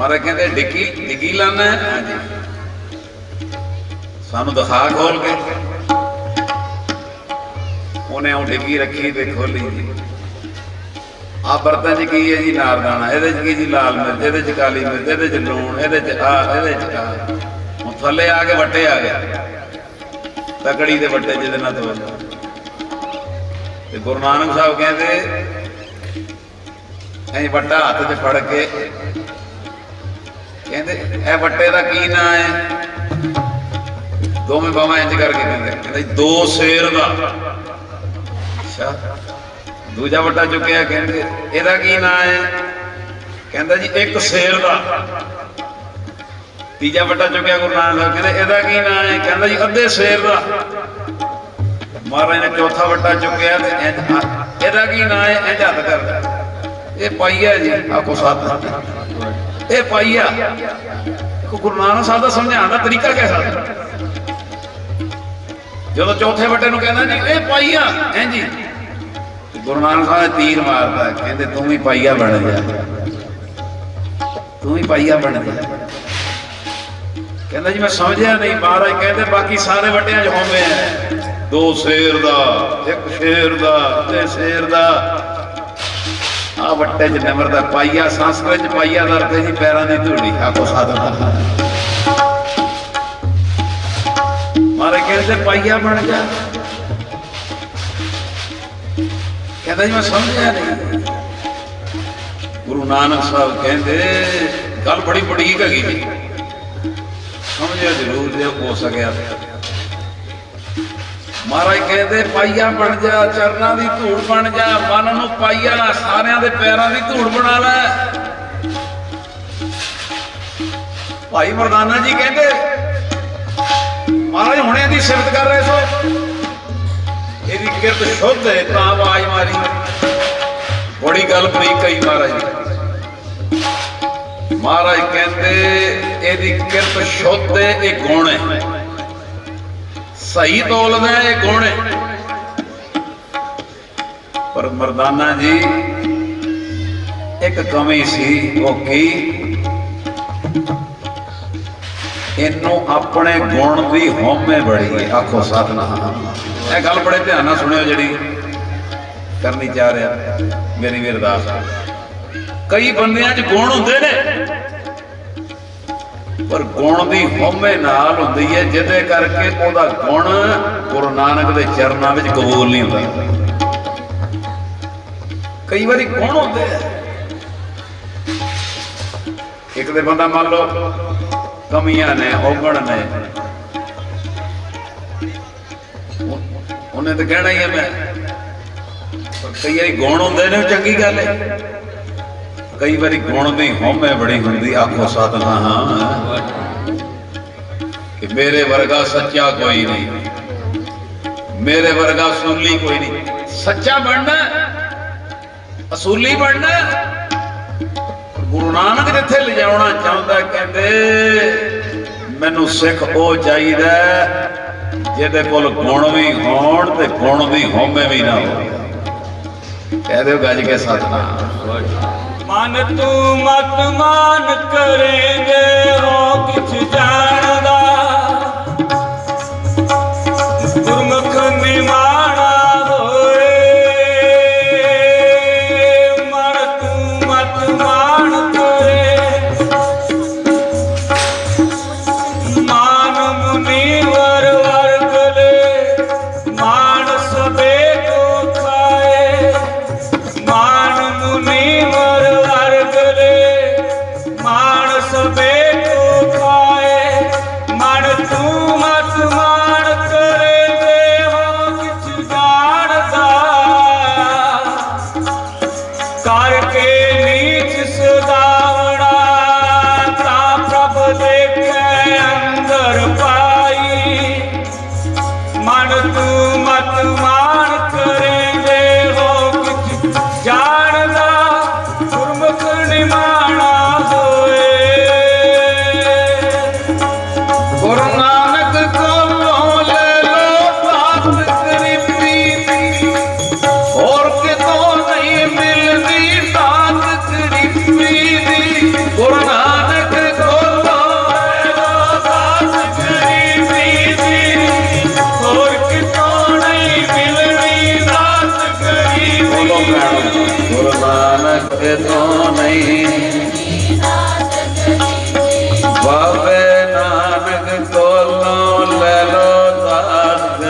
ਮਾਰੇ ਕਹਿੰਦੇ ਡਿੱਗੀ ਡਿੱਗੀ ਲਾਣਾ ਹੈ? ਸਾਨੂੰ ਦਿਖਾ ਖੋਲ ਕੇ। ਉਹਨੇ ਉਹ ਡਿੱਗੀ ਰੱਖੀ ਤੇ ਖੋਲੀ ਆ ਬਰਤਨ ਚ ਕੀ ਹੈ ਜੀ? ਨਾਰਦਾਣਾ ਇਹਦੇ ਚ ਕੀ ਜੀ? ਲਾਲ ਮਿਰਚ। ਇਹਦੇ ਚ ਕਾਲੀ ਮਿਰਚ। ਇਹਦੇ ਚ ਲੂਣ। ਇਹਦੇ ਚ ਆ ਇਹਦੇ ਚ ਆ ਹੁਣ ਥੱਲੇ ਆ ਕੇ ਵੱਟੇ ਆ ਗਿਆ। ਤਕੜੀ ਦੇ ਵੱਟੇ ਜਿਹਦੇ ਨਾਲ ਤੋਂ ਤੇ ਗੁਰੂ ਨਾਨਕ ਸਾਹਿਬ ਕਹਿੰਦੇ ਐਂ ਵੱਟਾ ਹੱਥ 'ਚ ਫੜ ਕੇ ਕਹਿੰਦੇ, ਇਹ ਵੱਟੇ ਦਾ ਕੀ ਨਾਂ ਹੈ? ਦੋਵੇਂ ਬਾਹਾਂ ਇੰਜ ਕਰਕੇ ਕਹਿੰਦੇ ਕਹਿੰਦੇ, ਦੋ ਸ਼ੇਰ ਦਾ। ਅੱਛਾ, ਦੂਜਾ ਵੱਟਾ ਚੁੱਕਿਆ, ਕਹਿੰਦੇ, ਇਹਦਾ ਕੀ ਨਾਂ ਹੈ? ਕਹਿੰਦਾ ਜੀ, ਇੱਕ ਸ਼ੇਰ ਦਾ। ਤੀਜਾ ਵੱਟਾ ਚੁੱਕਿਆ, ਗੁਰੂ ਨਾਨਕ ਸਾਹਿਬ ਕਹਿੰਦੇ, ਇਹਦਾ ਕੀ ਨਾਂ ਹੈ? ਕਹਿੰਦਾ ਜੀ, ਅੱਧੇ ਸ਼ੇਰ ਦਾ। ਮਹਾਰਾਜ ਨੇ ਚੌਥਾ ਵੱਟਾ ਚੁੱਕਿਆ ਤੇ ਇੰਜ ਇਹਦਾ ਕੀ ਨਾਂ ਹੈ? ਇੰਜ ਹੱਥ ਕਰਦਾ। ਇਹ ਪਾਈਆ ਜੀ ਆਪੋ ਸਾਥ ਇਹ ਪਾਈਆ ਗੁਰੂ ਨਾਨਕ ਸਾਹਿਬ ਦਾ ਸਮਝਾਉਣ ਦਾ ਤਰੀਕਾ ਕਿਹਦਾ ਜਦੋਂ ਚੌਥੇ ਵੱਟੇ ਨੂੰ ਕਹਿੰਦਾ ਜੀ, ਇਹ ਪਾਈਆ ਹੈ ਜੀ? ਗੁਰੂ ਨਾਨਕ ਸਾਹਿਬ ਤੀਰ ਮਾਰਦਾ ਕਹਿੰਦੇ, ਤੂੰ ਵੀ ਪਾਈਆ ਬਣ ਜਾ। ਤੂੰ ਵੀ ਪਾਈਆ ਬਣ ਜਾ। ਕਹਿੰਦਾ ਜੀ, ਮੈਂ ਸਮਝਿਆ ਨਹੀਂ ਮਹਾਰਾਜ, ਕਹਿੰਦੇ, ਬਾਕੀ ਸਾਰੇ ਵੱਟਿਆਂ 'ਚ ਹੋਵੇਂ। ਆ ਦੋ ਸ਼ੇਰ ਦਾ, ਇੱਕ ਸ਼ੇਰ ਦਾ, ਤੇ ਸ਼ੇਰ ਦਾ। ਆ ਵੱਟੇ 'ਚ ਨਿਮਰਦਾ ਪਾਈਆ ਸੰਸਕ੍ਰਿਤ 'ਚ ਪਾਈਆ ਦਾ ਅਰਥ ਜੀ, ਪੈਰਾਂ ਦੀ ਧੂੜੀ ਆਕੋ ਸਾਧਨਾ ਮਾਰੇ ਕਹਿੰਦੇ ਪਾਈਆ ਬਣ ਜਾ। ਕਹਿੰਦਾ ਜੀ, ਮੈਂ ਸਮਝਿਆ ਨਹੀਂ। ਗੁਰੂ ਨਾਨਕ ਸਾਹਿਬ ਕਹਿੰਦੇ, ਗੱਲ ਬੜੀ ਬੜੀ ਹੈਗੀ ਜੀ। ਸਮਝਿਆ ਜ਼ਰੂਰ ਜੇ ਹੋ ਸਕਿਆ ਮਹਾਰਾਜ ਕਹਿੰਦੇ, ਪਾਈਆ ਬਣ ਜਾ, ਚਰਨਾਂ ਦੀ ਧੂੜ ਬਣ ਜਾ, ਮਨ ਨੂੰ ਪਾਈਆ, ਸਾਰਿਆਂ ਦੇ ਪੈਰਾਂ ਦੀ ਧੂੜ ਬਣਾ ਲੈ। ਭਾਈ ਮਰਦਾਨਾ ਜੀ ਕਹਿੰਦੇ, ਮਹਾਰਾਜ ਹੁਣੇ ਦੀ ਸਿਫਤ ਕਰ ਰਹੇ ਸੋ। ਇਹਦੀ ਕਿਰਤ ਸ਼ੁੱਧ ਹੈ, ਤਾਂ ਆਵਾਜ਼ ਮਾਰੀ। ਬੜੀ ਗੱਲ ਬਰੀਕ ਕਹੀ ਮਹਾਰਾਜ ਮਹਾਰਾਜ ਕਹਿੰਦੇ, ਇਹਦੀ ਕਿਰਤ ਸ਼ੁੱਧ ਹੈ, ਇਹ ਗੁਣ ਹੈ। ਸਹੀ ਤੋਲਦਾ ਹੈ, ਇਹ ਗੁਣ। ਹੈ ਪਰ ਮਰਦਾਨਾ ਜੀ ਇੱਕ ਕਮੀ ਸੀ ਉਹ ਕੀ? ਇਹਨੂੰ ਆਪਣੇ ਗੁਣ ਦੀ ਹਉਮੈ ਬੜੀ ਹੈ ਆਖੋ ਸਤਨਾਮ। ਇਹ ਗੱਲ ਬੜੇ ਧਿਆਨ ਨਾਲ ਸੁਣਿਓ ਜਿਹੜੀ ਕਰਨੀ ਚਾਹ ਰਿਹਾ। ਮੇਰੀ ਵੀ ਅਰਦਾਸ ਹੈ ਕਈ ਬੰਦਿਆਂ 'ਚ ਗੁਣ ਹੁੰਦੇ ਨੇ। ਪਰ ਗੁਣ ਦੀ ਹਉਮੈ ਨਾਲ ਹੁੰਦੀ ਹੈ, ਜਿਹਦੇ ਕਰਕੇ ਉਹਦਾ ਗੁਣ ਗੁਰੂ ਨਾਨਕ ਦੇ ਚਰਨਾਂ ਵਿੱਚ ਕਬੂਲ ਨਹੀਂ ਹੁੰਦਾ। ਕਈ ਵਾਰੀ ਗੁਣ ਹੁੰਦੇ ਆ। ਇੱਕ ਦੇ ਬੰਦਾ ਮੰਨ ਲਓ, ਕਮੀਆਂ ਨੇ, ਔਗਣ ਨੇ। ਉਹਨੇ ਤਾਂ ਕਹਿਣਾ ਹੀ ਹੈ ਮੈਂ। ਪਰ ਕਈ ਵਾਰੀ ਗੁਣ ਹੁੰਦੇ ਨੇ, ਉਹ ਚੰਗੀ ਗੱਲ ਹੈ। ਕਈ ਵਾਰੀ ਗੁਣ ਦੀ ਹਉਮੈ ਬੜੀ ਹੁੰਦੀ, ਆਖੋ ਹਾਂ ਕਿ ਮੇਰੇ ਵਰਗਾ ਸੱਚਾ ਕੋਈ ਨਹੀਂ। ਮੇਰੇ ਵਰਗਾ ਅਸੂਲੀ ਕੋਈ ਨਹੀਂ। ਸੱਚਾ ਬਣਨਾ ਅਸੂਲੀ ਬਣਨਾ ਗੁਰੂ ਨਾਨਕ ਜਿੱਥੇ ਲਿਜਾਉਣਾ ਚਾਹੁੰਦਾ ਕਹਿੰਦੇ, ਮੈਨੂੰ ਸਿੱਖ ਉਹ ਚਾਹੀਦਾ ਜਿਹਦੇ ਕੋਲ ਗੁਣ ਵੀ ਹੋਣ ਤੇ ਗੁਣ ਦੀ ਹੋਮੇ ਵੀ ਨਾ ਹੋਵੇ ਕਹਿ ਦਿਓ ਗੱਜ ਕੇ ਸਤਨਾਮ। ਮਨ ਤੂੰ ਮਤ ਮਾਨ ਕਰੇਂਗੇ ਹੋ ਕਿਛ ਬਾਬੇ ਨਾਨਕ ਕੋਲੋਂ ਲੈ ਲੋ ਦਾਤ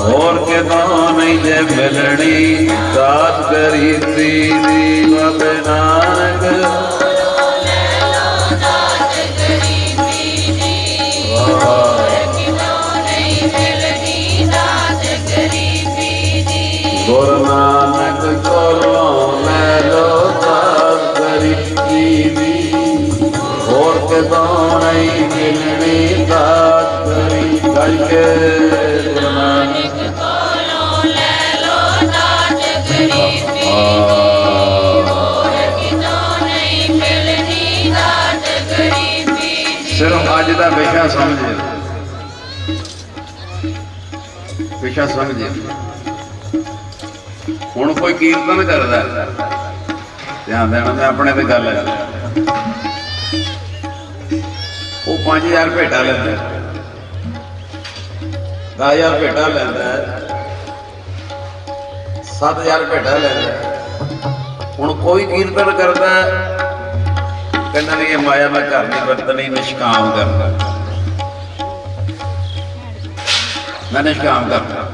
ਹੋਰ ਕਿਦੋਂ ਨਹੀਂ ਜੇ ਮਿਲਣੀ ਦਾਤ ਕਰੀ ਦੀ ਬਾਬੇ ਨਾਨਕ ਮਿਲਣੀ ਦਾਤ ਕਰੀ ਸਿਰਫ ਅੱਜ ਦਾ ਵਿਸ਼ਾ ਸਮਝੇ ਵਿਸ਼ਾ ਸਮਝੇ ਹੁਣ ਕੋਈ ਕੀਰਤਨ ਕਰਦਾ ਹੈ। ਧਿਆਨ ਦੇਣਾ ਮੈਂ ਆਪਣੇ ਤੇ ਗੱਲ ਹੈ। 5000 ਭੇਟਾ ਲੈਂਦਾ 10000 ਭੇਟਾ ਲੈਂਦਾ 7000 ਭੇਟਾ ਲੈਂਦਾ ਹੁਣ ਕੋਈ ਕੀਰਤਨ ਕਰਦਾ ਹੈ, ਕਹਿੰਦਾ ਨਹੀਂ ਮਾਇਆ ਮੈਂ ਘਰ ਨਹੀਂ ਵਰਤਣੀ ਨਿਸ਼ਕਾਮ ਕਰਦਾ ਮੈਂ ਨਿਸ਼ਕਾਮ ਕਰਦਾ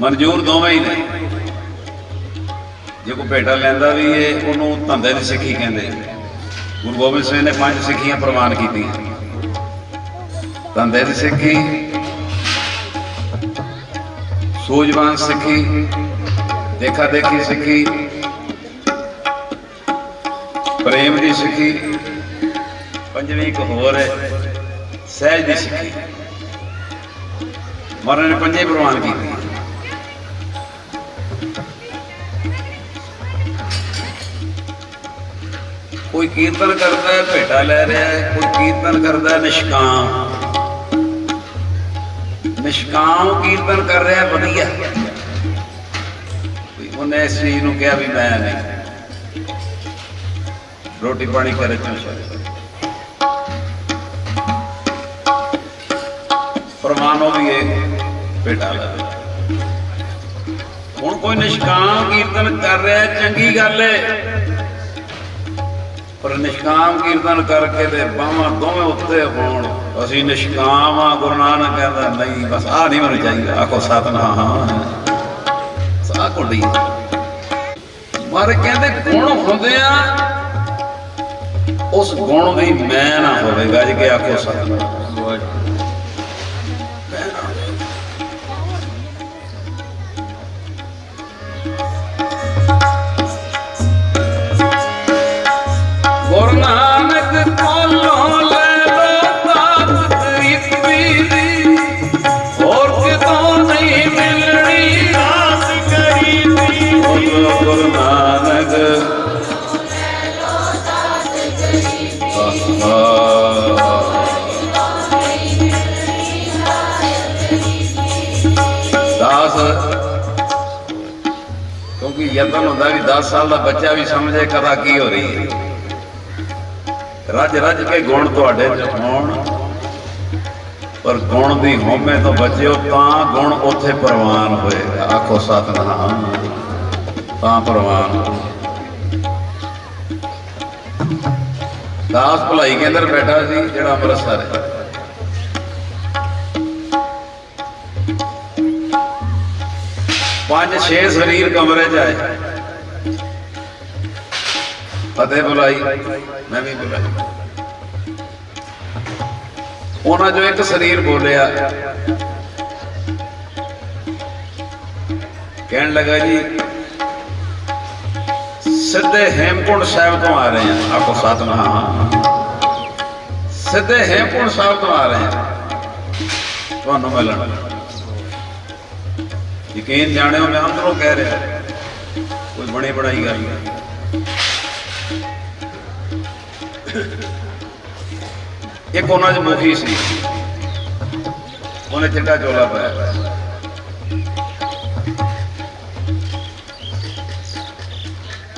ਮਨਜ਼ੂਰ ਦੋਵੇਂ ਹੀ ਨੇ। ਜੇ ਕੋਈ ਭੇਟਾ ਲੈਂਦਾ ਵੀ ਇਹ ਉਹਨੂੰ ਧੰਦੇ ਦੀ ਸਿੱਖੀ ਕਹਿੰਦੇ ਗੁਰੂ ਗੋਬਿੰਦ ਸਿੰਘ ਨੇ ਪੰਜ ਸਿੱਖੀਆਂ ਪ੍ਰਵਾਨ ਕੀਤੀਆਂ ਧੰਦੇ ਦੀ ਸਿੱਖੀ ਸੂਝਵਾਨ ਸਿੱਖੀ ਦੇਖਾ ਦੇਖੀ ਸਿੱਖੀ ਪ੍ਰੇਮ ਦੀ ਸਿੱਖੀ ਪੰਜਵੀਂ ਇੱਕ ਹੋਰ ਹੈ ਸਹਿਜ ਦੀ ਸਿੱਖੀ ਮਹਾਰਾਜ ਨੇ ਪੰਜੇ ਪ੍ਰਵਾਨ ਕੀਤੀ ਕੋਈ ਕੀਰਤਨ ਕਰਦਾ ਹੈ, ਭੇਟਾ ਲੈ ਰਿਹਾ ਹੈ, ਕੋਈ ਕੀਰਤਨ ਕਰਦਾ ਹੈ, ਨਿਸ਼ਕਾਮ। ਨਿਸ਼ਕਾਮ ਕੀਰਤਨ ਕਰ ਰਿਹਾ ਵਧੀਆ। ਕੋਈ ਉਹਨੇ ਇਸ ਚੀਜ਼ ਨੂੰ ਕਿਹਾ ਵੀ ਮੈਂ ਨਹੀਂ। ਰੋਟੀ ਪਾਣੀ ਕਰੇ ਚੁੱਸਾ ਪ੍ਰਮਾਣੋ ਵੀ ਇਹ ਭੇਟਾ ਲੈ ਰਿਹਾ। ਹੁਣ ਕੋਈ ਨਿਸ਼ਕਾਮ ਕੀਰਤਨ ਕਰ ਰਿਹਾ ਚੰਗੀ ਗੱਲ ਹੈ। ਪਰ ਨਿਸ਼ਕਾਮ ਕੀਰਤਨ ਕਰਕੇ ਤੇ ਬਾਹਾਂ ਦੋਵੇਂ ਉੱਤੇ ਹੋਣ, ਅਸੀਂ ਨਿਸ਼ਕਾਮ ਆ, ਗੁਰੂ ਨਾਨਕ ਕਹਿੰਦਾ, ਨਹੀਂ, ਬਸ ਆ ਨਹੀਂ ਮੈਨੂੰ ਚਾਹੀਦਾ ਆਖੋ ਸਤਨਾਮ ਸਾਹ ਕੋਡੀ ਮਾਰੇ ਕਹਿੰਦੇ ਗੁਣ ਹੁੰਦੇ ਆ? ਉਸ ਗੁਣ ਦੀ ਮੈਂ ਨਾ ਹੋਵੇਗਾ ਗੱਜ ਕੇ ਆਖੋ ਸਤਨਾਮ। ਯਤਨ ਹੁੰਦਾ ਵੀ 10 ਸਾਲ ਦਾ ਬੱਚਾ ਵੀ ਸਮਝੇ ਕਦਾ ਕੀ ਹੋ ਰਹੀ ਹੈ। ਰੱਜ ਰੱਜ ਕੇ ਗੁਣ ਤੁਹਾਡੇ ਚ ਹੋਣ ਪਰ ਗੁਣ ਦੀ ਹੋਮੇ ਤੋਂ ਬਚਿਓ ਤਾਂ ਗੁਣ ਉੱਥੇ ਪ੍ਰਵਾਨ ਹੋਏ ਆਖੋ ਸਤਨਾਮ। ਤਾਂ ਪ੍ਰਵਾਨ ਹੋਊ। ਦਾਸ ਭਲਾਈ ਕੇਂਦਰ ਬੈਠਾ ਸੀ, ਜਿਹੜਾ ਅੰਮ੍ਰਿਤਸਰ ਹੈ। ਪੰਜ, ਛੇ ਸਰੀਰ ਕਮਰੇ 'ਚ ਆਏ। ਫਤਿਹ ਬੁਲਾਈ, ਮੈਂ ਵੀ ਬੁਲਾਈ। ਉਹਨਾਂ ਜੋ ਇੱਕ ਸਰੀਰ ਬੋਲਿਆ, ਕਹਿਣ ਲੱਗਾ ਜੀ, ਸਿੱਧੇ ਹੇਮਕੁੰਡ ਸਾਹਿਬ ਤੋਂ ਆ ਰਹੇ ਹਾਂ। ਆਪੋ ਸਤਨਾਮ। ਸਿੱਧੇ ਹੇਮਕੁੰਡ ਸਾਹਿਬ ਤੋਂ ਆ ਰਹੇ ਹਾਂ। ਤੁਹਾਨੂੰ ਮਿਲਣ। ਯਕੀਨ ਜਾਣਿਓ, ਮੈਂ ਅੰਦਰੋਂ ਕਹਿ ਰਿਹਾ। ਕੋਈ ਬਣੀ ਬਣਾਈ ਗੱਲ ਨਹੀਂ। ਇੱਕ ਉਹਨਾਂ ਚ ਮੁਖੀ ਸੀ। ਉਹਨੇ ਚਿੱਟਾ ਚੋਲਾ ਪਾਇਆ।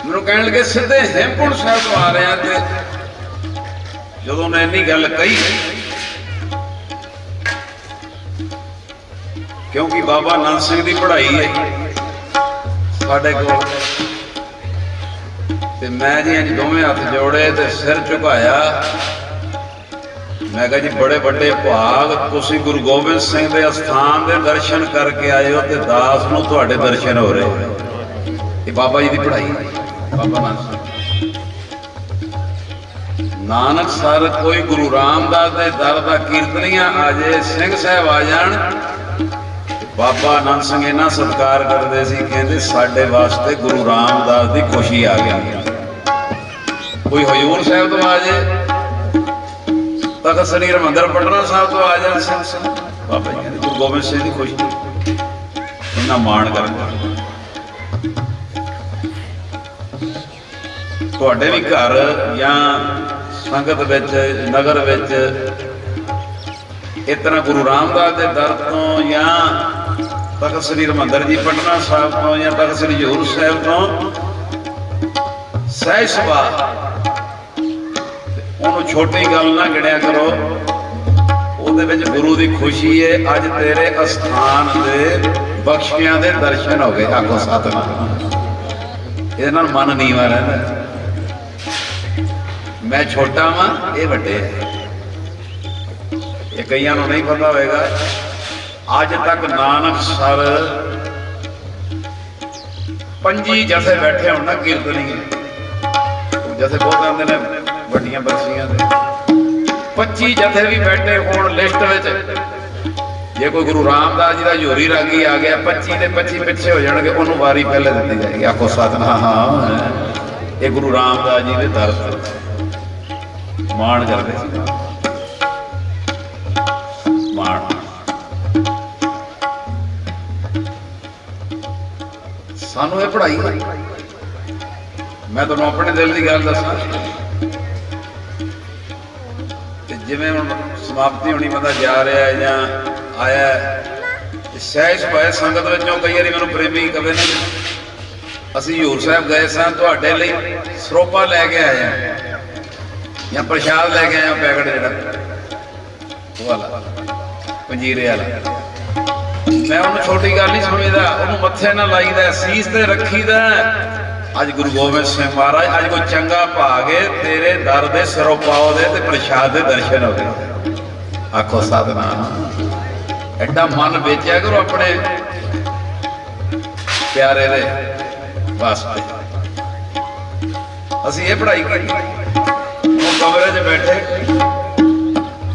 ਮੈਨੂੰ ਕਹਿਣ ਲੱਗੇ, ਸਿੱਧੇ ਹੇਮਕੁੰਟ ਸਾਹਿਬ ਤੋਂ ਆ ਰਿਹਾ ਤੇ ਜਦੋਂ ਮੈਂ ਇੰਨੀ ਗੱਲ ਕਹੀ ਕਿਉਂਕਿ ਬਾਬਾ ਨੰਦ ਸਿੰਘ ਦੀ ਪੜ੍ਹਾਈ ਹੈ ਸਾਡੇ ਕੋਲ। ਤੇ ਮੈਂ ਜੀ ਅੱਜ ਦੋਵੇਂ ਹੱਥ ਜੋੜੇ ਤੇ ਸਿਰ ਝੁਕਾਇਆ। ਮੈਂ ਕਿਹਾ ਜੀ, ਬੜੇ ਵੱਡੇ ਭਾਗ, ਤੁਸੀਂ ਗੁਰੂ ਗੋਬਿੰਦ ਸਿੰਘ ਦੇ ਅਸਥਾਨ ਦੇ ਦਰਸ਼ਨ ਕਰਕੇ ਆਏ ਹੋ ਤੇ ਦਾਸ ਨੂੰ ਤੁਹਾਡੇ ਦਰਸ਼ਨ ਹੋ ਰਹੇ ਇਹ ਬਾਬਾ ਜੀ ਦੀ ਪੜ੍ਹਾਈ ਬਾਬਾ ਨਾਨਕ ਸਿੰਘ। ਨਾਨਕ ਸਰ, ਕੋਈ ਗੁਰੂ ਰਾਮਦਾਸ ਦੇ ਦਰ ਦਾ ਕੀਰਤਨੀਆਂ ਆ ਜੇ, ਸਿੰਘ ਸਾਹਿਬ ਆ ਜਾਣ। ਬਾਬਾ ਆਨੰਦ ਸਿੰਘ ਇਹਨਾਂ ਸਤਿਕਾਰ ਕਰਦੇ ਸੀ, ਕਹਿੰਦੇ ਸਾਡੇ ਵਾਸਤੇ ਗੁਰੂ ਰਾਮਦਾਸ ਦੀ ਖੁਸ਼ੀ ਆ ਗਈ। ਕੋਈ ਹਜੂਰ ਸਾਹਿਬ ਤੋਂ ਆ ਜੇ ਤਖਤ ਸ੍ਰੀ ਹਰਿਮੰਦਰ ਪਟਨਾ ਸਾਹਿਬ ਤੋਂ ਆ ਜਾਣ ਸਿੰਘ ਸਿੰਘ ਬਾਬਾ ਜੀ ਕਹਿੰਦੇ, ਗੁਰੂ ਗੋਬਿੰਦ ਸਿੰਘ ਦੀ ਖੁਸ਼ੀ। ਇਹਨਾਂ ਮਾਣ ਕਰਨ ਤੁਹਾਡੇ ਵੀ ਘਰ ਜਾਂ ਸੰਗਤ ਵਿੱਚ, ਨਗਰ ਵਿੱਚ, ਇਸ ਤਰ੍ਹਾਂ ਗੁਰੂ ਰਾਮਦਾਸ ਦੇ ਦਰ ਤੋਂ ਜਾਂ ਤਖਤ ਸ੍ਰੀ ਹਰਿਮੰਦਰ ਜੀ ਪਟਨਾ ਸਾਹਿਬ ਤੋਂ ਜਾਂ ਤਖਤ ਸ੍ਰੀ ਹਜ਼ੂਰ ਸਾਹਿਬ ਤੋਂ। ਸਹਿ ਸਭਾ ਉਹਨੂੰ ਛੋਟੀ ਗੱਲ ਨਾ ਗਿਣਿਆ ਕਰੋ। ਉਹਦੇ ਵਿੱਚ ਗੁਰੂ ਦੀ ਖੁਸ਼ੀ ਹੈ ਅੱਜ ਤੇਰੇ ਅਸਥਾਨ ਦੇ ਬਖਸ਼ਿਆਂ ਦੇ ਦਰਸ਼ਨ ਹੋ ਗਏ ਆਖੋ ਸਤਨਾਮ। ਇਹਦੇ ਨਾਲ ਮਨ ਨਹੀਂ ਵਾ ਰਹਿੰਦਾ। ਮੈਂ ਛੋਟਾ ਵਾਂ, ਇਹ ਵੱਡੇ ਇਹ ਕਈਆਂ ਨੂੰ ਨਹੀਂ ਪਤਾ ਹੋਵੇਗਾ ਅੱਜ ਤੱਕ ਨਾਨਕ ਸਰ ਪੰਜੀ ਜਥੇ ਬੈਠੇ ਹੋਣ ਨਾ ਕੀਰਤਨੀਏ ਜਥੇ ਬਹੁਤ ਆਉਂਦੇ ਨੇ, ਵੱਡੀਆਂ ਬਰਸੀਆਂ ਦੇ। 25 ਜਥੇ ਵੀ ਬੈਠੇ ਹੋਣ ਲਿਸਟ ਵਿੱਚ। ਜੇ ਕੋਈ ਗੁਰੂ ਰਾਮਦਾਸ ਜੀ ਦਾ ਹਜ਼ੂਰੀ ਰਾਗੀ ਆ ਗਿਆ 25 ਦੇ 25 ਪਿੱਛੇ ਹੋ ਜਾਣਗੇ, ਉਹਨੂੰ ਵਾਰੀ ਪਹਿਲੇ ਦਿੱਤੀ ਜਾਏਗੀ। ਆਖੋ ਸਤਨਾਮ। ਇਹ ਗੁਰੂ ਰਾਮਦਾਸ ਜੀ ਦੇ ਦਰ ਮਾਣ ਕਰਦੇ ਸੀ। ਸਾਨੂੰ ਇਹ ਪੜ੍ਹਾਈ ਮੈਂ ਤੁਹਾਨੂੰ ਆਪਣੇ ਦਿਲ ਦੀ ਗੱਲ ਦੱਸਾਂ। ਤੇ ਜਿਵੇਂ ਹੁਣ ਸਮਾਪਤੀ ਹੋਣੀ ਬੰਦਾ ਜਾ ਰਿਹਾ ਹੈ ਜਾਂ ਆਇਆ ਹੈ, ਸਹਿਜ ਪਾਏ ਸੰਗਤ ਵਿੱਚੋਂ ਕਈ ਵਾਰੀ ਮੈਨੂੰ ਪ੍ਰੇਮੀ ਕਵੇ ਨੇ ਅਸੀਂ ਹਜ਼ੂਰ ਸਾਹਿਬ ਗਏ ਸਾਂ ਤੁਹਾਡੇ ਲਈ ਸਰੋਪਾ ਲੈ ਕੇ ਆਏ ਹਾਂ ਜਾਂ ਪ੍ਰਸ਼ਾਦ ਲੈ ਕੇ ਆਏ ਹਾਂ ਪੈਕਟ ਜਿਹੜਾ ਉਹ ਵਾਲਾ ਪੰਜੀਰੇ ਵਾਲਾ। ਮੈਂ ਉਹਨੂੰ ਛੋਟੀ ਗੱਲ ਨਹੀਂ ਸਮਝਦਾ, ਉਹਨੂੰ ਮੱਥੇ ਨਾਲ ਲਾਈਦਾ, ਸੀਸ ਤੇ ਰੱਖੀਦਾ। ਅੱਜ ਗੁਰੂ ਗੋਬਿੰਦ ਸਿੰਘ ਮਹਾਰਾਜ, ਅੱਜ ਕੋਈ ਚੰਗਾ ਭਾਗੇ ਤੇਰੇ ਦਰ ਦੇ ਸਿਰੋਂ ਪਾਓ ਦੇ ਤੇ ਪ੍ਰਸ਼ਾਦ ਦੇ ਦਰਸ਼ਨ ਹੋ ਗਏ ਆਖੋ ਸਤਨਾਮ। ਐਡਾ ਮਨ ਵੇਚਿਆ ਕਰੋ ਆਪਣੇ ਪਿਆਰੇ ਦੇ ਵਾਸਤੇ। ਅਸੀਂ ਇਹ ਪੜ੍ਹਾਈ ਕੀਤੀ ਉਹ ਕਮਰੇ 'ਚ ਬੈਠੇ।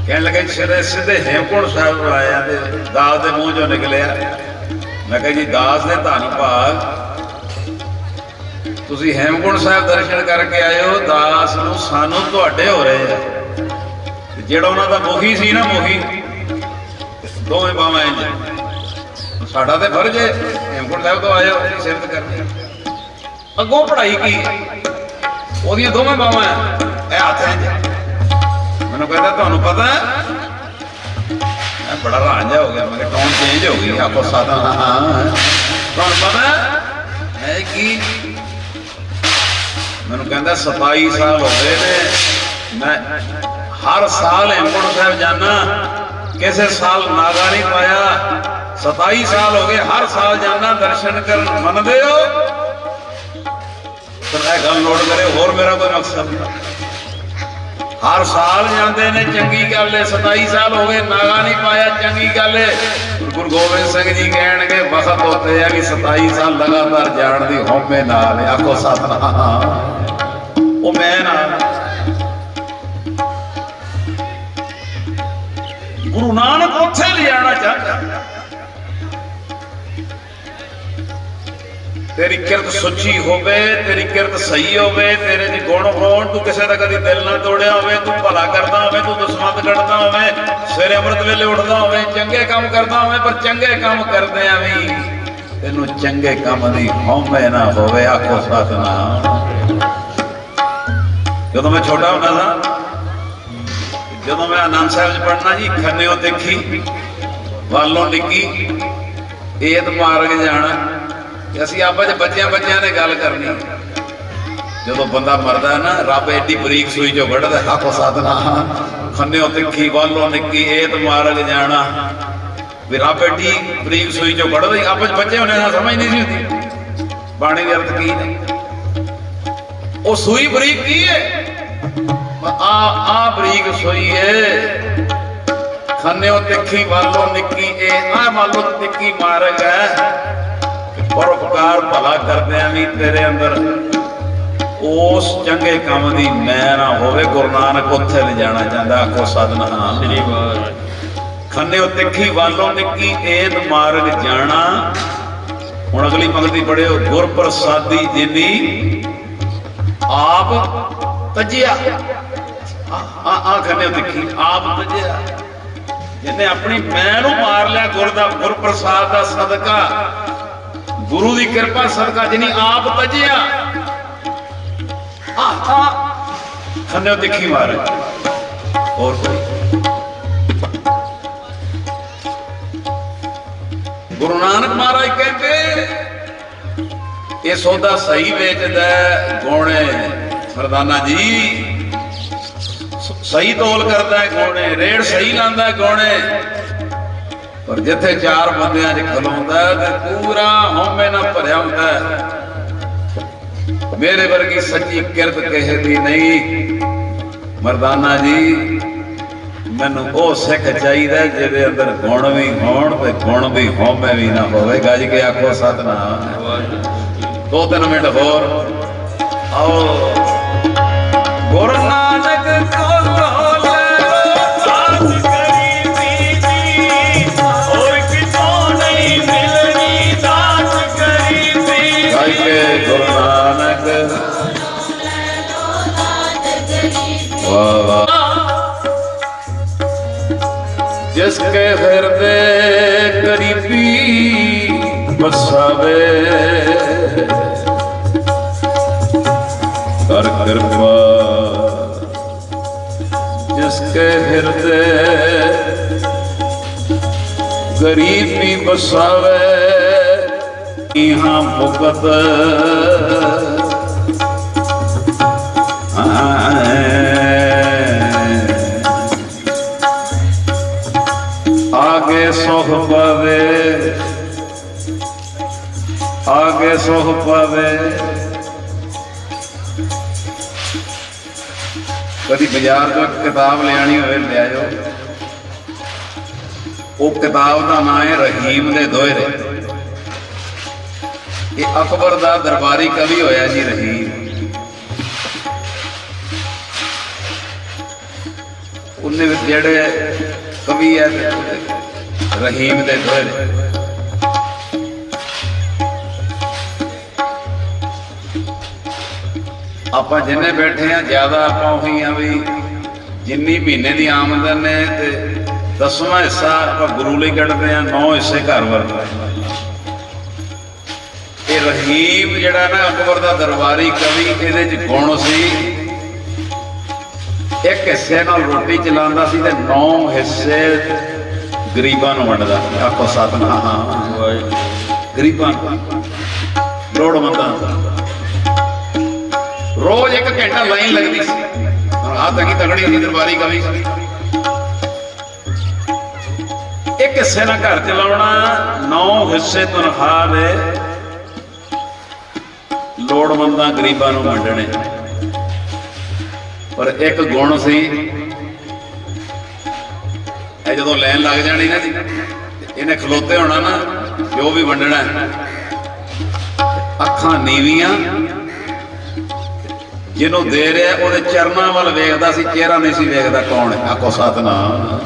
ਕਹਿਣ ਲੱਗੇ ਸਿੱਧੇ ਸਿੱਧੇ ਹੇਮਕੁੰਟ ਸਾਹਿਬ ਨੂੰ ਆਏ ਆ ਤੇ ਦਾਸ ਦੇ ਮੂੰਹ ਚੋਂ ਨਿਕਲਿਆ। ਮੈਂ ਕਿਹਾ ਜੀ, ਦਾਸ ਦੇ ਧੰਨ ਭਾਗ। ਤੁਸੀਂ ਹੇਮਕੁੰਟ ਸਾਹਿਬ ਦਰਸ਼ਨ ਕਰਕੇ ਆਇਓ, ਦਾਸ ਨੂੰ ਸਾਨੂੰ ਤੁਹਾਡੇ ਹੋ ਰਹੇ ਆ। ਜਿਹੜਾ ਉਹਨਾਂ ਦਾ ਮੁਖੀ ਸੀ ਨਾ ਮੁਖੀ ਦੋਵੇਂ ਬਾਵਾਂ ਇੰਜ। ਸਾਡਾ ਤੇ ਫਰਜ਼ ਹੈ, ਹੇਮਕੁੰਟ ਸਾਹਿਬ ਤੋਂ ਆਏ ਹੋ ਅਸੀਂ ਕਰਨੀ ਅੱਗੋਂ ਪੜ੍ਹਾਈ ਕੀ ਉਹਦੀਆਂ ਦੋਵੇਂ ਬਾਵਾਂ ਇਹ ਹੱਥ ਇੰਜ ਮੈਨੂੰ ਕਹਿੰਦਾ ਤੁਹਾਨੂੰ ਪਤਾ ਹੈ? ਮੈਂ ਬੜਾ ਰਾਂਝਾ ਹੋ ਗਿਆ ਮੈਂ ਕਿਹਾ ਟੌਨ ਚੇਂਜ ਹੋ ਗਈ ਆਪੋ ਸਾਦਾ। ਹਾਂ ਤੁਹਾਨੂੰ ਪਤਾ ਹੈ? ਹੈ ਕੀ? ਮੈਨੂੰ ਕਹਿੰਦਾ 27 ਸਾਲ ਹੋ ਗਏ ਨੇ। ਮੈਂ ਹਰ ਸਾਲ ਹੇਮਕੁੰਟ ਸਾਹਿਬ ਜਾਣਾ ਕਿਸੇ ਸਾਲ ਨਾਗਾ ਨਹੀਂ ਪਾਇਆ। 27 ਸਾਲ ਹੋ ਗਏ ਹਰ ਸਾਲ ਜਾਣਾ ਦਰਸ਼ਨ ਕਰਨ ਮੰਨਦੇ ਹੋ? ਤਾਂ ਇਹ ਗੱਲ ਨੋਟ ਕਰੇ ਹੋਰ ਮੇਰਾ ਕੋਈ ਮਕਸਦ ਨਹੀਂ। ਹਰ ਸਾਲ ਜਾਂਦੇ ਨੇ, ਚੰਗੀ ਗੱਲ ਏ। 27 ਸਾਲ ਹੋ ਗਏ, ਨਾਗਾ ਨਹੀਂ ਪਾਇਆ, ਚੰਗੀ ਗੱਲ ਏ। ਗੁਰੂ ਗੋਬਿੰਦ ਸਿੰਘ ਜੀ ਕਹਿਣਗੇ ਵਕਤ ਹੁੰਦੇ ਆ ਕਿ 27 ਸਾਲ ਲਗਾਤਾਰ ਜਾਣ ਦੀ ਹਉਮੈ ਨਾਲ ਆਖੋ ਸਤਨਾਮ। ਉਹ ਮੈਂ ਨਾ ਗੁਰੂ ਨਾਨਕ ਉੱਥੇ ਲਿਜਾਣਾ ਚਾਹੁੰਦਾ। ਤੇਰੀ ਕਿਰਤ ਸੁੱਚੀ ਹੋਵੇ, ਤੇਰੀ ਕਿਰਤ ਸਹੀ ਹੋਵੇ, ਤੇਰੇ ਦੀ ਗੁਣ ਹੋਣ, ਤੂੰ ਕਿਸੇ ਦਾ ਕਦੀ ਦਿਲ ਨਾ ਤੋੜਿਆ ਹੋਵੇ, ਤੂੰ ਭਲਾ ਕਰਦਾ ਹੋਵੇ, ਤੂੰ ਦਸਮਤ ਕੱਢਦਾ ਹੋਵੇ, ਸਵੇਰੇ ਅੰਮ੍ਰਿਤ ਵੇਲੇ ਉੱਠਦਾ ਹੋਵੇ, ਚੰਗੇ ਕੰਮ ਕਰਦਾ ਹੋਵੇ, ਪਰ ਚੰਗੇ ਕੰਮ ਕਰਦਿਆਂ ਵੀ ਤੈਨੂੰ ਚੰਗੇ ਕੰਮ ਦੀ ਹਉਮੈ ਨਾ ਹੋਵੇ, ਆਖੋ ਸਤਨਾਮ। ਜਦੋਂ ਮੈਂ ਛੋਟਾ ਹੁੰਦਾ ਸਾਂ, ਜਦੋਂ ਮੈਂ ਆਨੰਦ ਸਾਹਿਬ ਚ ਪੜਨਾ ਜੀ ਖੰਨਿਓ ਦੇਖੀ, ਵਾਲੋਂ ਡਿੱਗੀ ਏਤ ਮਾਰਗ ਜਾਣਾ। ਅਸੀਂ ਆਪਸ ਚ ਬੱਚਿਆਂ ਬੱਚਿਆਂ ਨੇ ਗੱਲ ਕਰਨੀ। ਜਦੋਂ ਬੰਦਾ ਮਰਦਾ ਨਾ, ਰੱਬ ਐਡੀ ਬਰੀਕ ਸੂਈ ਚੋਂ ਕੱਢਦਾ ਆਖੋ ਸਤਨਾਮ ਖੰਨਿਓ ਦੇਖੀ ਵਾਲੋਂ ਨਿੱਕੀ ਏਤ ਮਾਰਗ ਜਾਣਾ। ਵੀ ਰੱਬ ਐਡੀ ਬਰੀਕ ਸੂਈ ਚੋਂ ਕੱਢਦਾ ਹੀ ਆਪਸ ਬੱਚੇ ਹੋਣੇ ਨਾਲ ਸਮਝ ਨਹੀਂ ਸੀ ਹੁੰਦੀ। ਬਾਣੀ ਦੇ ਅਰਥ ਕੀ ਨੇ? ਉਹ ਸੂਈ ਬਰੀਕ ਕੀ ਹੈ ਆ ਆ ਬਰੀਕ ਸੋਈ ਏ। ਖੰਨਿਓ ਤਿੱਖੀ ਵਾਲੋ ਨਿੱਕੀ ਏ ਆ ਵਾਲੋ ਤਿੱਖੀ ਮਾਰਗ ਹੈ। ਪਰਉਪਕਾਰ ਭਲਾ ਕਰਦਿਆਂ ਵੀ ਤੇਰੇ ਅੰਦਰ। ਉਸ ਚੰਗੇ ਕੰਮ ਦੀ ਮੈਂ ਨਾ ਹੋਵੇ ਗੁਰੂ ਨਾਨਕ ਉੱਥੇ ਲੈ ਜਾਣਾ ਚਾਹੁੰਦਾ ਆਖੋ ਸਤਨਾਮ ਸ੍ਰੀ ਵਾਹਿਗੁਰੂ ਖੰਨੇ ਤਿੱਖੀ ਵਾਲੋਂ ਨਿੱਕੀ ਏਨ ਮਾਰਗ ਜਾਣਾ? ਹੁਣ ਅਗਲੀ ਪੰਕਤੀ ਪੜਿਓ ਗੁਰ ਪ੍ਰਸਾਦੀ ਜਿਨੀ ਆਪ ਤਜਿਆ। ਆ ਆ ਖੰਨੇ ਤਿੱਖੀ ਆਪ ਤਜਿਆ। ਜਿਹਨੇ ਆਪਣੀ ਮੈਂ ਨੂੰ ਮਾਰ ਲਿਆ ਗੁਰ ਦਾ ਗੁਰ ਪ੍ਰਸਾਦ ਦਾ ਸਦਕਾ ਗੁਰੂ ਦੀ ਕਿਰਪਾ ਸਦਕਾ ਜਿਨੀ ਆਪ ਤਜਿਆ। ਆ ਆ ਖੰਨੇ ਤਿੱਖੀ ਹੋਰ ਕੋਈ। ਗੁਰੂ ਨਾਨਕ ਮਹਾਰਾਜ ਕਹਿੰਦੇ ਇਹ ਸੌਦਾ ਸਹੀ ਵੇਚਦਾ ਹੈ, ਗੋਣੇ ਸਰਦਾਨਾ ਜੀ। ਸਹੀ ਤੋਲ ਕਰਦਾ ਹੈ ਗੋਣੇ ਰੇੜ ਸਹੀ ਲਾਂਦਾ ਹੈ ਗੋਣੇ ਪਰ ਜਿੱਥੇ ਚਾਰ ਬੰਦਿਆਂ 'ਚ ਖਲੋਂਦਾ ਤੇ ਪੂਰਾ ਹਉਮੈ ਨਾਲ ਭਰਿਆ ਹੁੰਦਾ ਮੇਰੇ ਵਰਗੀ ਸੱਚੀ ਕਿਰਤ ਕਿਸੇ ਦੀ ਨਹੀਂ। ਮਰਦਾਨਾ ਜੀ, ਮੈਨੂੰ ਉਹ ਸਿੱਖ ਚਾਹੀਦਾ ਜਿਹਦੇ ਅੰਦਰ ਗੁਣ ਵੀ ਹੋਣ ਤੇ ਗੁਣ ਵੀ ਹਉਮੈ ਵੀ ਨਾ ਹੋਵੇ। ਗੱਜ ਕੇ ਆਖੋ, ਸਤਨਾਮ। ਦੋ ਤਿੰਨ ਮਿੰਟ ਹੋਰ। ਆਓ। ਗੁਰੂ ਨਾਨਕ ਕੋਲੋਂ ਜਿਸ ਕੇ ਹਿਰਦੇ ਗਰੀਬੀ ਬਸਾਵੇ ਕਰ ਕਿਰਪਾ ਜਿਸ ਕੇ ਹਿਰਦੇ ਗਰੀਬੀ ਬਸਾਵੇ ਆਗੇ ਸੁਖ ਪਵੇ, ਆਗੇ ਸੁਖ ਪਵੇ। ਕਦੀ ਬਾਜ਼ਾਰ ਤੋਂ ਕਿਤਾਬ ਲਿਆਣੀ ਹੋਵੇ, ਲਿਆਇਓ। ਉਹ ਕਿਤਾਬ ਦਾ ਨਾਮ ਹੈ ਰਹੀਮ ਦੇ ਦੋਹਰੇ। ਇਹ ਅਕਬਰ ਦਾ ਦਰਬਾਰੀ ਕਵੀ ਹੋਇਆ ਜੀ ਰਹੀਮ। ਉਹਨੇ ਜਿਹੜੇ ਕਵੀ ਹੈ ਰਹੀਮ ਦੇ ਦੋਹਰੇ ਆਪਾਂ ਜਿੰਨੇ ਬੈਠੇ ਆ ਜ਼ਿਆਦਾ ਆਪਾਂ ਉਹੀ ਆ ਵੀ ਜਿੰਨੀ ਮਹੀਨੇ ਦੀ ਆਮਦਨ ਨੇ ਤੇ ਦਸਵਾਂ ਹਿੱਸਾ ਆਪਾਂ ਗੁਰੂ ਲਈ ਕੱਢਦੇ ਆ ਨੌ ਹਿੱਸੇ ਘਰ ਵਰਤਦੇ ਆ ਇਹ ਰਹੀਮ ਜਿਹੜਾ ਨਾ ਅਕਬਰ ਦਾ ਦਰਬਾਰੀ ਕਵੀ, ਇਹਦੇ ਚ ਗੁਣ ਸੀ? ਇੱਕ ਹਿੱਸੇ ਨਾਲ ਰੋਟੀ ਚਲਾਉਂਦਾ ਸੀ ਤੇ ਨੌ ਹਿੱਸੇ ਗਰੀਬਾਂ ਨੂੰ ਵੰਡਦਾ ਸੀ। ਆਖੋ ਸਤਨਾਮ। ਗਰੀਬਾਂ ਲੋੜਵੰਦਾਂ ਰੋਜ਼ ਇੱਕ ਘੰਟਾ ਲਾਈਨ ਲੱਗਦੀ ਸੀ। ਆ ਤਾਂ ਕੀ ਤਗੜੀ ਸੀ ਦਰਬਾਰੀ ਕਵੀ। ਇੱਕ ਹਿੱਸੇ ਨਾਲ ਘਰ ਚਲਾਉਣਾ ਨੌ ਹਿੱਸੇ ਤਨਖਾਹ ਦੇ ਲੋੜਵੰਦਾਂ ਗਰੀਬਾਂ ਨੂੰ ਵੰਡਣੇ। ਪਰ ਇੱਕ ਗੁਣ ਸੀ। ਇਹ ਜਦੋਂ ਲੈਣ ਲੱਗ ਜਾਣੀ ਨਾ ਜੀ, ਇਹਨੇ ਖਲੋਤੇ ਹੋਣਾ ਨਾ ਜੋ ਵੀ ਵੰਡਣਾ ਅੱਖਾਂ ਨੀਵੀਆਂ, ਜਿਹਨੂੰ ਦੇ ਰਿਹਾ, ਉਹਦੇ ਚਰਨਾਂ ਵੱਲ ਵੇਖਦਾ ਸੀ, ਚਿਹਰਾ ਨਹੀਂ ਸੀ ਵੇਖਦਾ ਕੌਣ ਹੈ। ਆਖੋ ਸਤਨਾਮ।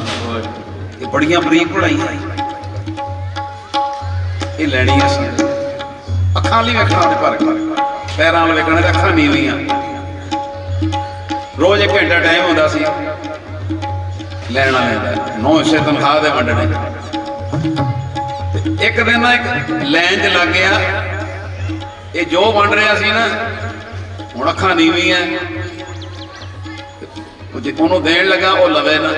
ਇਹ ਬੜੀਆਂ ਬਰੀਕ ਪੜਾਈਆਂ ਇਹ ਲੈਣੀਆਂ ਸੀ। ਅੱਖਾਂ ਲਈ ਵੇਖਣਾ ਉਹਦੇ ਪਰ ਪੈਰਾਂ ਵੱਲ ਵੇਖਣਾ ਤੇ ਅੱਖਾਂ ਨੀਵੀਆਂ। ਰੋਜ਼ ਇੱਕ ਘੰਟਾ ਟਾਈਮ ਹੁੰਦਾ ਸੀ। ਲੈਣ ਵਾਲੇ ਦਾ। ਨੌ ਹਿੱਸੇ ਤਨਖਾਹ ਦੇ ਵੰਡਣੇ ਇੱਕ ਦਿਨ ਨਾ ਇੱਕ ਲਾਈਨ 'ਚ ਲੱਗ ਗਿਆ। ਇਹ ਜੋ ਵੰਡ ਰਿਹਾ ਸੀ ਨਾ, ਹੁਣ ਅੱਖਾਂ ਨੀਵੀਆਂ। ਜੇ ਉਹਨੂੰ ਦੇਣ ਲੱਗਾ, ਉਹ ਲਵੇ ਨਾ।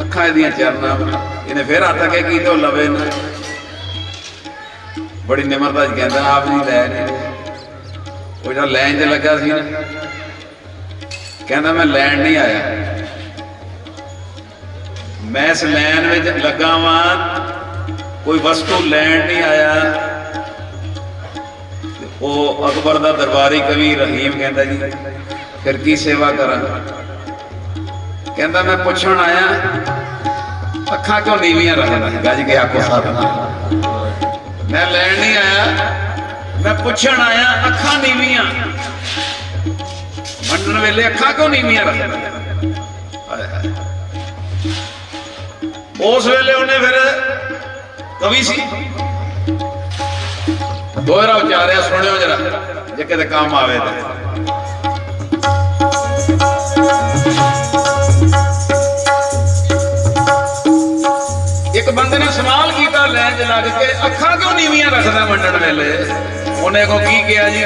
ਅੱਖਾਂ ਇਹਦੀਆਂ ਚਰਨਾਂ, ਇਹਨੇ ਫੇਰ ਹੱਥ ਅੱਗੇ ਕੀਤੇ, ਉਹ ਲਵੇ ਨਾ। ਬੜੀ ਨਿਮਰਤਾ ਚ ਕਹਿੰਦਾ, ਆਪ ਨਹੀਂ ਲੈ ਨਹੀਂ ਉਹ ਜਿਹੜਾ ਲੈਣ 'ਚ ਲੱਗਾ ਸੀ ਨਾ। ਕਹਿੰਦਾ ਮੈਂ ਲੈਣ ਨਹੀਂ ਆਇਆ। ਮੈਂ ਇਸ ਲੈਣ ਵਿੱਚ ਲੱਗਾ ਵਾਂ, ਕੋਈ ਵਸਤੂ ਲੈਣ ਨਹੀਂ ਆਇਆ। ਤੇ ਉਹ ਅਕਬਰ ਦਾ ਦਰਬਾਰੀ ਕਵੀ ਰਹੀਮ ਕਹਿੰਦਾ ਜੀ, ਫਿਰ ਕੀ ਸੇਵਾ ਕਰਾਂ? ਕਹਿੰਦਾ, ਮੈਂ ਪੁੱਛਣ ਆਇਆ, ਅੱਖਾਂ ਕਿਉਂ ਨੀਵੀਆਂ ਰੱਖਦਾ ਗੱਜ ਕੇ ਆਖੋ ਸਤਨਾਮ ਮੈਂ ਲੈਣ ਨਹੀਂ ਆਇਆ। ਮੈਂ ਪੁੱਛਣ ਆਇਆ, ਅੱਖਾਂ ਨੀਵੀਆਂ। ਮੰਨਣ ਵੇਲੇ ਅੱਖਾਂ ਕਿਉਂ ਨੀਵੀਆਂ ਰੱਖਦਾ? ਹਾਏ ਉਸ ਵੇਲੇ ਉਹਨੇ ਫਿਰ ਕਵੀ ਸੀ। ਦੋਹਰਾ ਉਚਾਰਿਆ, ਸੁਣਿਓ ਜਰਾ, ਜੇ ਕਿਤੇ ਕੰਮ ਆਵੇ ਤਾਂ। ਇੱਕ ਬੰਦੇ ਨੇ ਸਵਾਲ ਕੀਤਾ, ਲੈਣ ਚ ਲੱਗ ਕੇ ਅੱਖਾਂ ਕਿਉਂ ਨੀਵੀਆਂ ਰੱਖਦਾ ਵੰਡਣ ਵੇਲੇ? ਉਹਨੇ ਕੋ ਕੀ ਕਿਹਾ ਜੀ?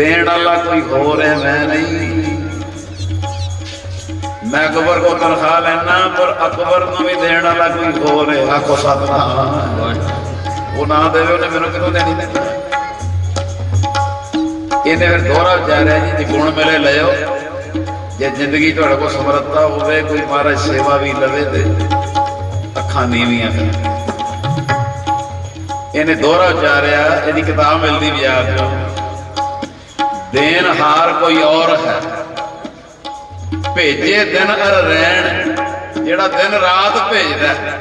ਦੇਣ ਵਾਲਾ ਕੋਈ ਹੋਰ ਹੈ, ਮੈਂ ਨਹੀਂ। ਮੈਂ ਅਕਬਰ ਕੋ ਤਨਖਾਹ ਲੈਣਾ ਪਰ ਅਕਬਰ ਨੂੰ ਵੀ ਦੇਣ ਵਾਲਾ ਕੋਈ ਹੋਰ ਹੈ। ਆਖੋ ਸਤਨਾਮ। ਉਹ ਨਾ ਦੇਵੇ, ਉਹਨੇ ਮੈਨੂੰ ਕਿਥੋਂ ਦੇਣੀ? ਇਹਨੇ ਫਿਰ ਦੋਹਰਾ ਵਿਚਾਰਿਆ ਜੀ, ਜੇ ਗੁਣ ਮੇਰੇ ਲਿਓ ਜੇ ਜ਼ਿੰਦਗੀ ਤੁਹਾਡੇ ਕੋਲ ਸਮਰੱਥਾ ਹੋਵੇ, ਕੋਈ ਮਹਾਰਾਜ ਸੇਵਾ ਵੀ ਲਵੇ ਤੇ ਅੱਖਾਂ ਨੀਵੀਆਂ ਕਰ। ਇਹਨੇ ਦੋਹਰਾ ਉਚਾਰਿਆ ਇਹਦੀ ਕਿਤਾਬ ਮਿਲਦੀ ਬਾਜ਼ਾਰ ਚੋਂ ਦੇਨ ਹਾਰ ਕੋਈ ਔਰ ਹੈ। ਭੇਜੇ ਦਿਨ ਅਰ ਰਹਿਣ, ਜਿਹੜਾ ਦਿਨ ਰਾਤ ਭੇਜਦਾ ਹੈ।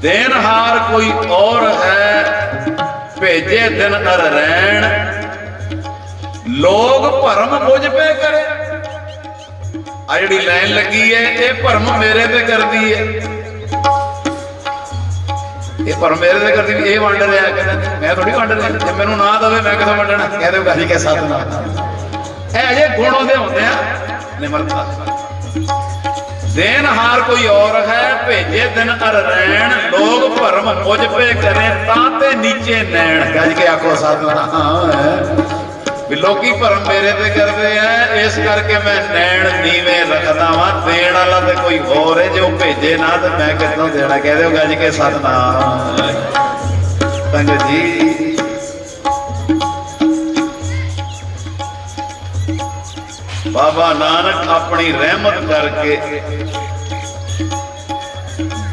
ਦੇਨ ਹਾਰ ਕੋਈ ਔਰ ਹੈ, ਭੇਜੇ ਦਿਨ ਅਰ ਰਹਿਣ। ਲੋਗ ਭਰਮ ਮੁਝ ਪੇ ਕਰੇ। ਆ ਜਿਹੜੀ ਲਾਈਨ ਲੱਗੀ ਹੈ, ਇਹ ਭਰਮ ਮੇਰੇ ਤੇ ਕਰਦੀ ਹੈ। ਇਹ ਪਰ ਮੇਰੇ ਤੇ ਕਰਦੀ ਵੀ ਇਹ ਵੰਡ ਰਿਹਾ ਕਹਿੰਦਾ ਮੈਂ ਥੋੜੀ ਵੰਡ ਰਿਹਾ। ਜੇ ਮੈਨੂੰ ਨਾ ਦਵੇ ਮੈਂ ਕਿਥੋਂ ਵੰਡਣਾ? ਕਹਿ ਦਿਓ ਗਾਜੀ ਕੇ ਸਾਥ ਨਾ ਇਹ ਜੇ ਗੁਣ ਉਹਦੇ ਹੁੰਦੇ ਆ। ਨਿਮਰਤਾ ਦੇਨ ਹਾਰ ਕੋਈ ਔਰ ਹੈ ਭੇਜੇ ਦਿਨ ਅਰ ਰਹਿਣ। ਲੋਗ ਭਰਮ ਮੁਝ ਪੇ ਕਰੇ ਤਾਂ ਤੇ ਨੀਚੇ ਨੈਣ। ਗੱਜ ਕੇ ਆਖੋ ਸਾਥ ਨਾ ਵੀ ਲੋਕੀ ਭਰਮ ਮੇਰੇ ਤੇ ਕਰਦੇ ਆ। ਇਸ ਕਰਕੇ ਮੈਂ ਨੈਣ ਨੀਵੇਂ ਰੱਖਦਾ ਵਾਂ। ਦੇਣ ਵਾਲਾ ਤੇ ਕੋਈ ਹੋਰ ਹੈ ਜੋ ਭੇਜੇ ਨਾ ਤੇ ਮੈਂ ਕਿੱਥੋਂ ਦੇਣਾ? ਕਹਿ ਦਿਓ ਗੱਜ ਕੇ ਸਤਨਾਮ। ਸੰਗਤ ਜੀ। ਬਾਬਾ ਨਾਨਕ ਆਪਣੀ ਰਹਿਮਤ ਕਰਕੇ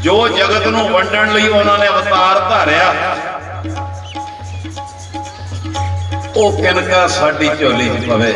ਜੋ ਜਗਤ ਨੂੰ ਵੰਡਣ ਲਈ ਉਹਨਾਂ ਨੇ ਅਵਤਾਰ ਧਾਰਿਆ ਉਹ ਕਿਨਕਾ ਸਾਡੀ ਝੋਲੀ 'ਚ ਪਵੇ।